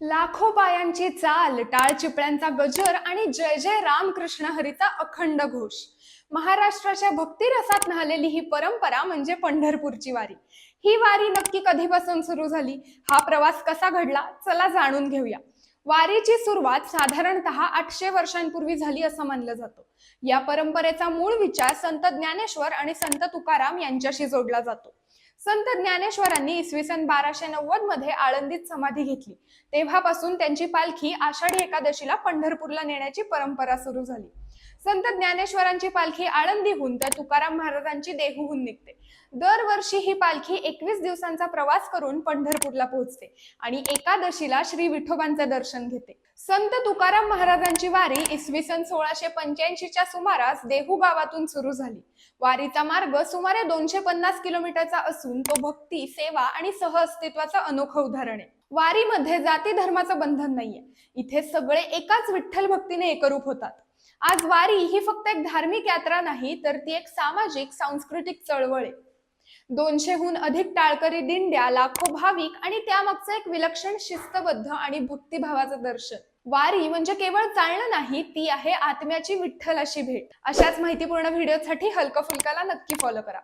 लाखो पायांची चाल टाळ चिपळ्यांचा गजर आणि जय जय रामकृष्ण हरीचा अखंड घोष. महाराष्ट्राच्या भक्तिरसात न्हालेली ही परंपरा म्हणजे पंढरपूरची वारी. ही वारी नक्की कधीपासून सुरू झाली? हा प्रवास कसा घडला? चला जाणून घेऊया. वारीची सुरुवात साधारणतः आठशे वर्षांपूर्वी झाली असं मानलं जातं. या परंपरेचा मूळ विचार संत ज्ञानेश्वर आणि संत तुकाराम यांच्याशी जोडला जातो. संत ज्ञानेश्वरांनी इसवी सन बाराशे नव्वदमध्ये आळंदीत समाधी घेतली. तेव्हापासून त्यांची पालखी आषाढी एकादशीला पंढरपूरला नेण्याची परंपरा सुरू झाली. संत ज्ञानेश्वरांची पालखी आळंदीहून तर तुकाराम महाराजांची देहूहून निघते. दरवर्षी ही पालखी एकवीस दिवसांचा प्रवास करून पंढरपूरला पोहोचते आणि एकादशीला श्री विठोबांचे दर्शन घेते. संत तुकाराम महाराजांची वारी इसवी सन सोळाशे पंच्याऐंशीच्या सुमारास देहू गावातून सुरू झाली. वारीचा मार्ग सुमारे दोनशे पन्नास किलोमीटरचा असून तो भक्ती सेवा आणि सहअस्तित्वाचं अनोखं उदाहरण आहे. वारीमध्ये जाती धर्माचं बंधन नाहीये. इथे सगळे एकाच विठ्ठल भक्तीने एकरूप होतात. आज वारी ही फक्त एक धार्मिक यात्रा नाही तर ती एक सामाजिक सांस्कृतिक चळवळ आहे. दोनशेहून अधिक टाळकरी दिंड्या लाखो भाविक आणि त्यामागचं एक विलक्षण शिस्तबद्ध आणि भक्तिभावाचं दर्शन. वारी म्हणजे केवळ चालणं नाही ती आहे आत्म्याची विठ्ठलाशी भेट. अशाच माहितीपूर्ण व्हिडिओसाठी हलका फुलकाला नक्की फॉलो करा.